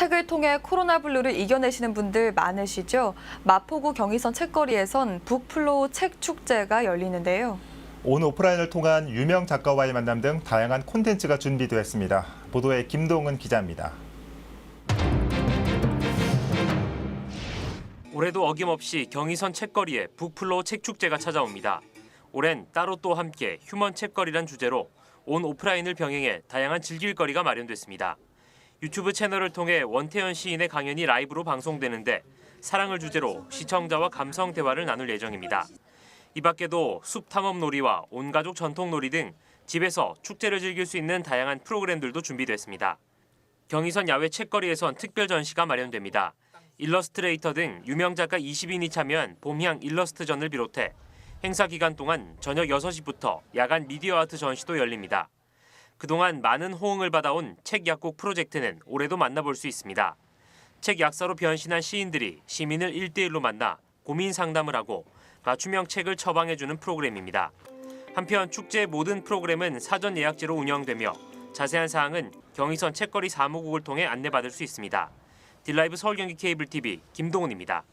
책을 통해 코로나 블루를 이겨내시는 분들 많으시죠? 마포구 경의선 책거리에선 북플로우 책 축제가 열리는데요. 온 오프라인을 통한 유명 작가와의 만남 등 다양한 콘텐츠가 준비되었습니다. 보도에 김동은 기자입니다. 올해도 어김없이 경의선 책거리에 북플로우 책 축제가 찾아옵니다. 올해는 따로 또 함께 휴먼 책거리란 주제로 온 오프라인을 병행해 다양한 즐길 거리가 마련됐습니다. 유튜브 채널을 통해 원태현 시인의 강연이 라이브로 방송되는데 사랑을 주제로 시청자와 감성 대화를 나눌 예정입니다. 이 밖에도 숲 탐험 놀이와 온가족 전통 놀이 등 집에서 축제를 즐길 수 있는 다양한 프로그램들도 준비됐습니다. 경의선 야외 책거리에선 특별 전시가 마련됩니다. 일러스트레이터 등 유명 작가 20인이 참여한 봄향 일러스트전을 비롯해 행사 기간 동안 저녁 6시부터 야간 미디어 아트 전시도 열립니다. 그동안 많은 호응을 받아온 책 약국 프로젝트는 올해도 만나볼 수 있습니다. 책 약사로 변신한 시인들이 시민을 1대1로 만나 고민 상담을 하고 맞춤형 책을 처방해주는 프로그램입니다. 한편 축제의 모든 프로그램은 사전 예약제로 운영되며 자세한 사항은 경의선 책거리 사무국을 통해 안내받을 수 있습니다. 딜라이브 서울경기 케이블 TV 김동훈입니다.